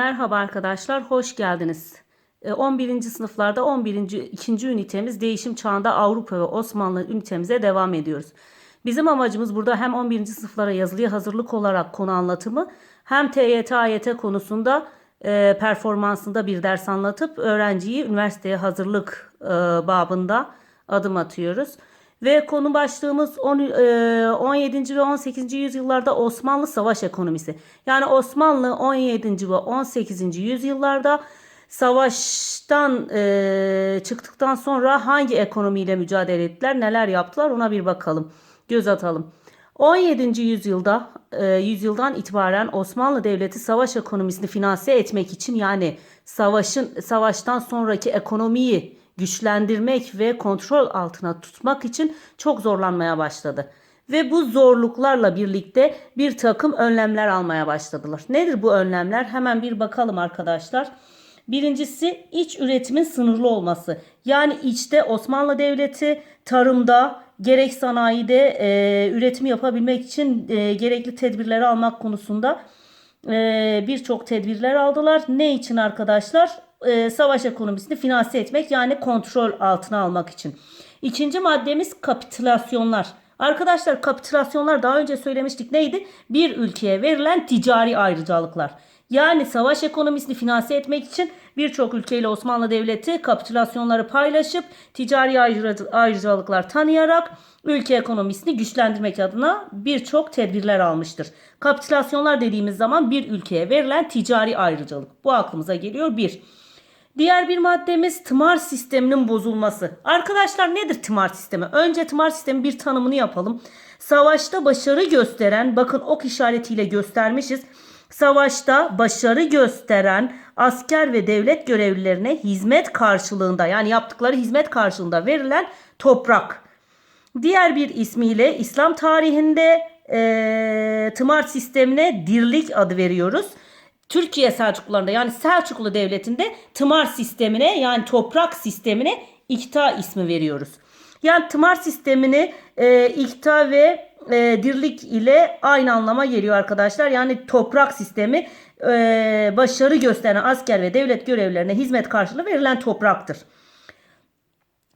Merhaba arkadaşlar, hoş geldiniz. Ee, 11. sınıflarda 11. ikinci ünitemiz Değişim Çağında Avrupa ve Osmanlı ünitemize devam ediyoruz. Bizim amacımız burada hem 11. sınıflara yazılıya hazırlık olarak konu anlatımı hem TYT AYT konusunda e, performansında bir ders anlatıp öğrenciyi üniversiteye hazırlık e, babında adım atıyoruz. Ve konu başlığımız on- e, 17. ve 18. yüzyıllarda Osmanlı savaş ekonomisi. Yani Osmanlı 17. ve 18. yüzyıllarda savaştan e, çıktıktan sonra hangi ekonomiyle mücadele ettiler, neler yaptılar ona bir bakalım. Göz atalım. 17. yüzyılda e, yüzyıldan itibaren Osmanlı Devleti savaş ekonomisini finanse etmek için yani savaşın savaştan sonraki ekonomiyi güçlendirmek ve kontrol altına tutmak için çok zorlanmaya başladı. Ve bu zorluklarla birlikte bir takım önlemler almaya başladılar. Nedir bu önlemler? Hemen bir bakalım arkadaşlar. Birincisi iç üretimin sınırlı olması. Yani içte Osmanlı Devleti tarımda gerek sanayide e, üretimi yapabilmek için e, gerekli tedbirleri almak konusunda e, birçok tedbirler aldılar. Ne için arkadaşlar? E, savaş ekonomisini finanse etmek yani kontrol altına almak için. İkinci maddemiz kapitülasyonlar. Arkadaşlar kapitülasyonlar daha önce söylemiştik neydi? Bir ülkeye verilen ticari ayrıcalıklar. Yani savaş ekonomisini finanse etmek için birçok ülkeyle Osmanlı Devleti kapitülasyonları paylaşıp ticari ayrı- ayrıcalıklar tanıyarak ülke ekonomisini güçlendirmek adına birçok tedbirler almıştır. Kapitülasyonlar dediğimiz zaman bir ülkeye verilen ticari ayrıcalık. Bu aklımıza geliyor bir. Diğer bir maddemiz tımar sisteminin bozulması. Arkadaşlar nedir tımar sistemi? Önce tımar sistemi bir tanımını yapalım. Savaşta başarı gösteren, bakın ok işaretiyle göstermişiz. Savaşta başarı gösteren asker ve devlet görevlilerine hizmet karşılığında yani yaptıkları hizmet karşılığında verilen toprak. Diğer bir ismiyle İslam tarihinde eee, tımar sistemine dirlik adı veriyoruz. Türkiye Selçuklularında yani Selçuklu Devleti'nde tımar sistemine yani toprak sistemine ikta ismi veriyoruz. Yani tımar sistemini e, ikta ve e, dirlik ile aynı anlama geliyor arkadaşlar. Yani toprak sistemi e, başarı gösteren asker ve devlet görevlilerine hizmet karşılığı verilen topraktır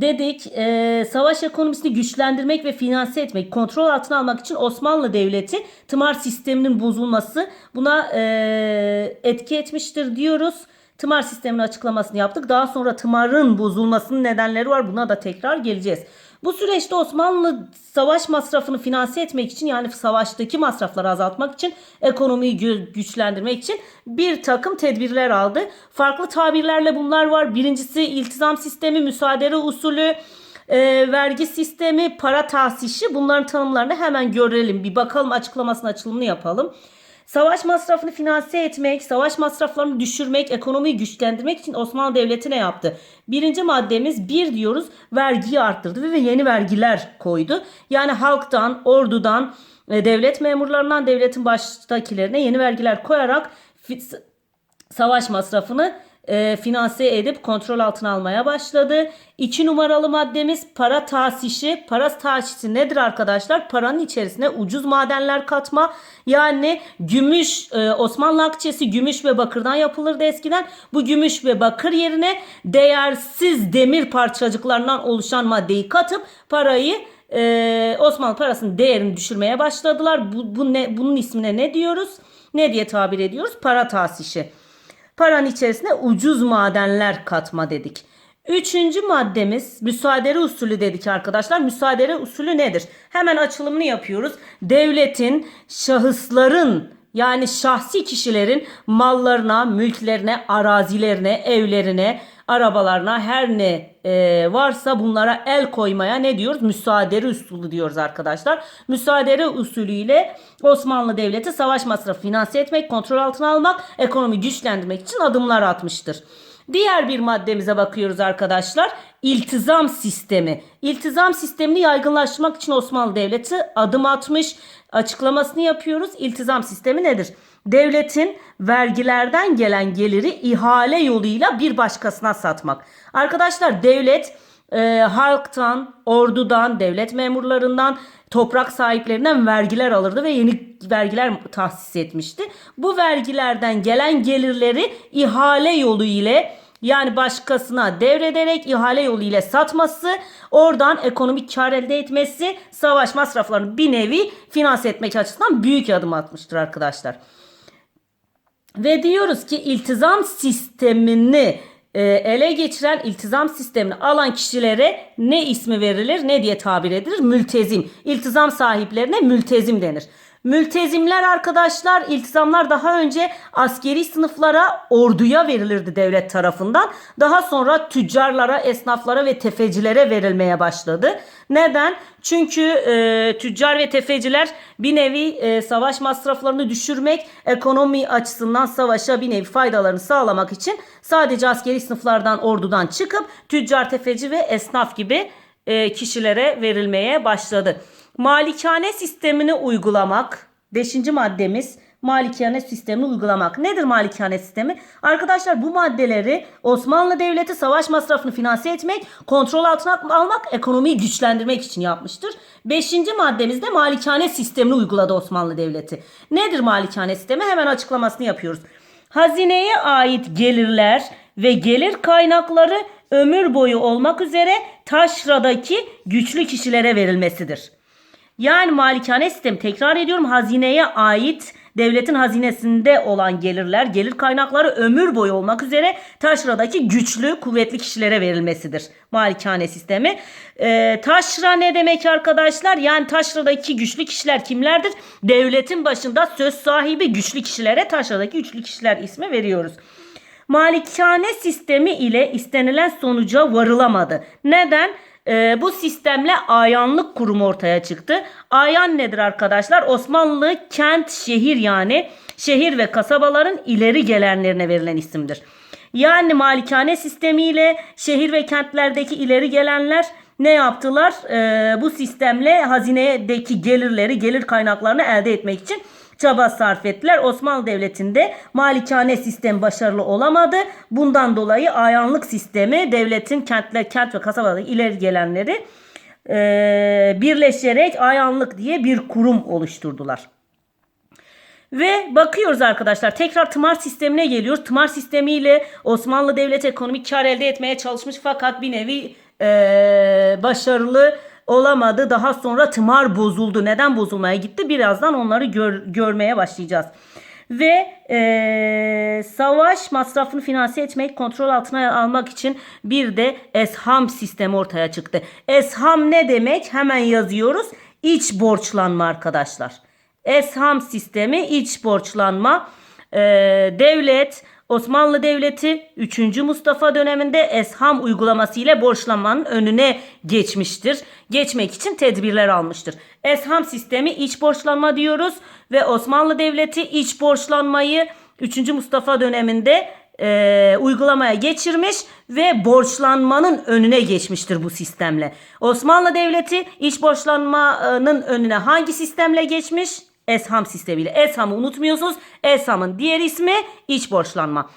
dedik. e, savaş ekonomisini güçlendirmek ve finanse etmek, kontrol altına almak için Osmanlı Devleti tımar sisteminin bozulması buna e, etki etmiştir diyoruz. Tımar sisteminin açıklamasını yaptık. Daha sonra tımarın bozulmasının nedenleri var. Buna da tekrar geleceğiz. Bu süreçte Osmanlı savaş masrafını finanse etmek için yani savaştaki masrafları azaltmak için ekonomiyi gü- güçlendirmek için bir takım tedbirler aldı. Farklı tabirlerle bunlar var. Birincisi iltizam sistemi, müsaadele usulü, e, vergi sistemi, para tahsişi bunların tanımlarını hemen görelim. Bir bakalım açıklamasını açılımını yapalım. Savaş masrafını finanse etmek, savaş masraflarını düşürmek, ekonomiyi güçlendirmek için Osmanlı Devleti ne yaptı? Birinci maddemiz bir diyoruz vergiyi arttırdı ve yeni vergiler koydu. Yani halktan, ordudan, e, devlet memurlarından, devletin baştakilerine yeni vergiler koyarak savaş masrafını e, finanse edip kontrol altına almaya başladı. İki numaralı maddemiz para tahsişi. Para tahsişi nedir arkadaşlar? Paranın içerisine ucuz madenler katma. Yani gümüş, e, Osmanlı akçesi gümüş ve bakırdan yapılırdı eskiden. Bu gümüş ve bakır yerine değersiz demir parçacıklarından oluşan maddeyi katıp parayı e, Osmanlı parasının değerini düşürmeye başladılar. Bu, bu ne, bunun ismine ne diyoruz? Ne diye tabir ediyoruz? Para tahsişi. Paranın içerisine ucuz madenler katma dedik. Üçüncü maddemiz müsaadele usulü dedik arkadaşlar. Müsaadele usulü nedir? Hemen açılımını yapıyoruz. Devletin, şahısların yani şahsi kişilerin mallarına, mülklerine, arazilerine, evlerine, arabalarına her ne e, varsa bunlara el koymaya ne diyoruz? Müsaadele usulü diyoruz arkadaşlar. Müsaadele usulüyle Osmanlı Devleti savaş masrafı finanse etmek, kontrol altına almak, ekonomi güçlendirmek için adımlar atmıştır. Diğer bir maddemize bakıyoruz arkadaşlar. İltizam sistemi. İltizam sistemini yaygınlaştırmak için Osmanlı Devleti adım atmış. Açıklamasını yapıyoruz. İltizam sistemi nedir? Devletin vergilerden gelen geliri ihale yoluyla bir başkasına satmak. Arkadaşlar devlet e, halktan, ordudan, devlet memurlarından, toprak sahiplerinden vergiler alırdı ve yeni vergiler tahsis etmişti. Bu vergilerden gelen gelirleri ihale yolu ile yani başkasına devrederek ihale yolu ile satması, oradan ekonomik kar elde etmesi, savaş masraflarını bir nevi finanse etmek açısından büyük adım atmıştır arkadaşlar. Ve diyoruz ki iltizam sistemini e, ele geçiren iltizam sistemini alan kişilere ne ismi verilir ne diye tabir edilir? Mültezim. İltizam sahiplerine mültezim denir. Mültezimler arkadaşlar iltizamlar daha önce askeri sınıflara orduya verilirdi devlet tarafından. Daha sonra tüccarlara, esnaflara ve tefecilere verilmeye başladı. Neden? Çünkü e, tüccar ve tefeciler bir nevi e, savaş masraflarını düşürmek, ekonomi açısından savaşa bir nevi faydalarını sağlamak için sadece askeri sınıflardan ordudan çıkıp tüccar, tefeci ve esnaf gibi e, kişilere verilmeye başladı. Malikane sistemini uygulamak. Beşinci maddemiz malikane sistemini uygulamak. Nedir malikane sistemi? Arkadaşlar bu maddeleri Osmanlı Devleti savaş masrafını finanse etmek, kontrol altına almak, ekonomiyi güçlendirmek için yapmıştır. Beşinci maddemizde malikane sistemini uyguladı Osmanlı Devleti. Nedir malikane sistemi? Hemen açıklamasını yapıyoruz. Hazineye ait gelirler ve gelir kaynakları ömür boyu olmak üzere taşradaki güçlü kişilere verilmesidir. Yani malikane sistem tekrar ediyorum hazineye ait devletin hazinesinde olan gelirler, gelir kaynakları ömür boyu olmak üzere taşradaki güçlü, kuvvetli kişilere verilmesidir. Malikane sistemi. Ee, taşra ne demek arkadaşlar? Yani taşradaki güçlü kişiler kimlerdir? Devletin başında söz sahibi güçlü kişilere taşradaki güçlü kişiler ismi veriyoruz. Malikane sistemi ile istenilen sonuca varılamadı. Neden? Ee, bu sistemle ayanlık kurumu ortaya çıktı. Ayan nedir arkadaşlar? Osmanlı kent, şehir yani şehir ve kasabaların ileri gelenlerine verilen isimdir. Yani malikane sistemiyle şehir ve kentlerdeki ileri gelenler ne yaptılar? Ee, bu sistemle hazinedeki gelirleri, gelir kaynaklarını elde etmek için çaba sarf ettiler. Osmanlı Devleti'nde malikane sistem başarılı olamadı. Bundan dolayı ayanlık sistemi devletin kentler, kent ve kasabalardaki ileri gelenleri e, birleşerek ayanlık diye bir kurum oluşturdular. Ve bakıyoruz arkadaşlar tekrar tımar sistemine geliyor. Tımar sistemiyle Osmanlı Devleti ekonomik kar elde etmeye çalışmış fakat bir nevi e, başarılı olamadı. Daha sonra tımar bozuldu. Neden bozulmaya gitti? Birazdan onları gör, görmeye başlayacağız. Ve e, savaş masrafını finanse etmek, kontrol altına almak için bir de esham sistemi ortaya çıktı. Esham ne demek? Hemen yazıyoruz. İç borçlanma arkadaşlar. Esham sistemi iç borçlanma. E, devlet Osmanlı Devleti 3. Mustafa döneminde esham uygulaması ile borçlanmanın önüne geçmiştir. Geçmek için tedbirler almıştır. Esham sistemi iç borçlanma diyoruz ve Osmanlı Devleti iç borçlanmayı 3. Mustafa döneminde e, uygulamaya geçirmiş ve borçlanmanın önüne geçmiştir bu sistemle. Osmanlı Devleti iç borçlanmanın önüne hangi sistemle geçmiş? Esham sistemiyle. Esham'ı unutmuyorsunuz. Esham'ın diğer ismi iç borçlanma.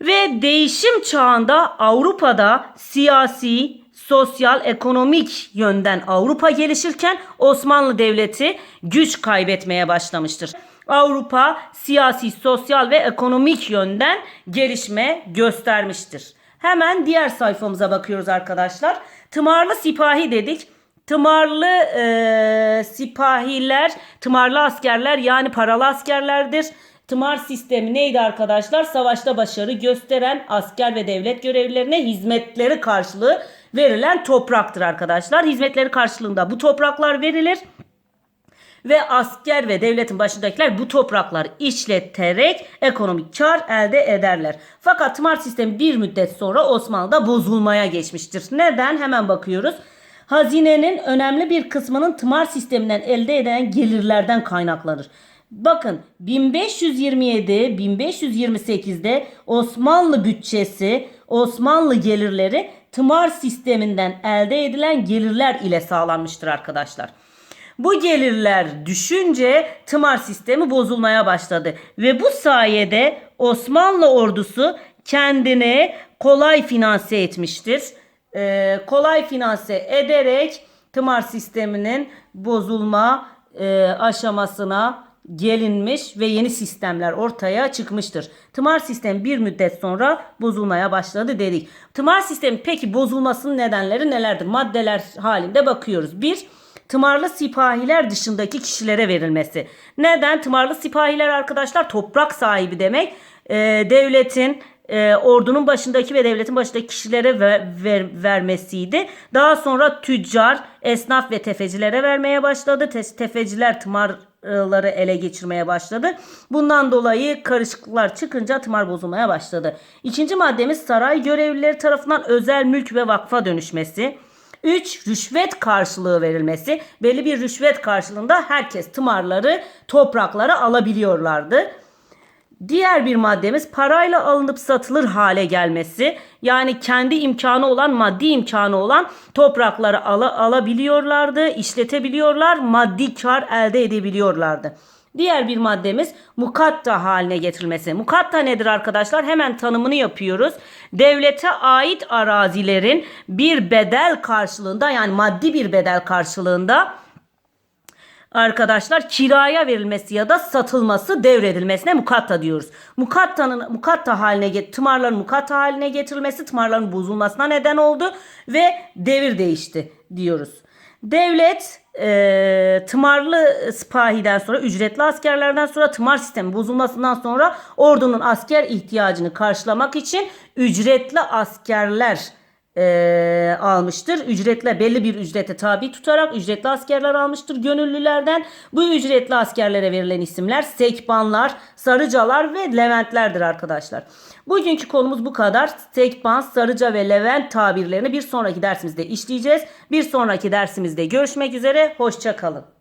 Ve değişim çağında Avrupa'da siyasi, sosyal, ekonomik yönden Avrupa gelişirken Osmanlı Devleti güç kaybetmeye başlamıştır. Avrupa siyasi, sosyal ve ekonomik yönden gelişme göstermiştir. Hemen diğer sayfamıza bakıyoruz arkadaşlar. Tımarlı sipahi dedik. Tımarlı e, sipahiler, tımarlı askerler yani paralı askerlerdir. Tımar sistemi neydi arkadaşlar? Savaşta başarı gösteren asker ve devlet görevlilerine hizmetleri karşılığı verilen topraktır arkadaşlar. Hizmetleri karşılığında bu topraklar verilir. Ve asker ve devletin başındakiler bu toprakları işleterek ekonomik kar elde ederler. Fakat tımar sistemi bir müddet sonra Osmanlı'da bozulmaya geçmiştir. Neden? Hemen bakıyoruz. Hazinenin önemli bir kısmının tımar sisteminden elde edilen gelirlerden kaynaklanır. Bakın 1527-1528'de Osmanlı bütçesi, Osmanlı gelirleri tımar sisteminden elde edilen gelirler ile sağlanmıştır arkadaşlar. Bu gelirler düşünce tımar sistemi bozulmaya başladı ve bu sayede Osmanlı ordusu kendini kolay finanse etmiştir. E, kolay finanse ederek tımar sisteminin bozulma e, aşamasına gelinmiş ve yeni sistemler ortaya çıkmıştır. Tımar sistemi bir müddet sonra bozulmaya başladı dedik. Tımar sistemi peki bozulmasının nedenleri nelerdir? Maddeler halinde bakıyoruz. Bir, tımarlı sipahiler dışındaki kişilere verilmesi. Neden? Tımarlı sipahiler arkadaşlar toprak sahibi demek. Ee, devletin e, ordunun başındaki ve devletin başındaki kişilere ver, ver- vermesiydi. Daha sonra tüccar, esnaf ve tefecilere vermeye başladı. Te- tefeciler tımarları ele geçirmeye başladı. Bundan dolayı karışıklıklar çıkınca tımar bozulmaya başladı. İkinci maddemiz saray görevlileri tarafından özel mülk ve vakfa dönüşmesi. 3. Rüşvet karşılığı verilmesi. Belli bir rüşvet karşılığında herkes tımarları, toprakları alabiliyorlardı. Diğer bir maddemiz parayla alınıp satılır hale gelmesi. Yani kendi imkanı olan, maddi imkanı olan toprakları ala- alabiliyorlardı, işletebiliyorlar, maddi kar elde edebiliyorlardı. Diğer bir maddemiz mukatta haline getirilmesi. Mukatta nedir arkadaşlar? Hemen tanımını yapıyoruz. Devlete ait arazilerin bir bedel karşılığında yani maddi bir bedel karşılığında arkadaşlar kiraya verilmesi ya da satılması devredilmesine mukatta diyoruz. Mukattanın mukatta haline get tımarların mukatta haline getirilmesi tımarların bozulmasına neden oldu ve devir değişti diyoruz. Devlet e, tımarlı spahiden sonra ücretli askerlerden sonra tımar sistemi bozulmasından sonra ordunun asker ihtiyacını karşılamak için ücretli askerler e, almıştır. Ücretle belli bir ücrete tabi tutarak ücretli askerler almıştır gönüllülerden. Bu ücretli askerlere verilen isimler sekbanlar, sarıcalar ve leventlerdir arkadaşlar. Bugünkü konumuz bu kadar. Sekban, sarıca ve levent tabirlerini bir sonraki dersimizde işleyeceğiz. Bir sonraki dersimizde görüşmek üzere. Hoşçakalın.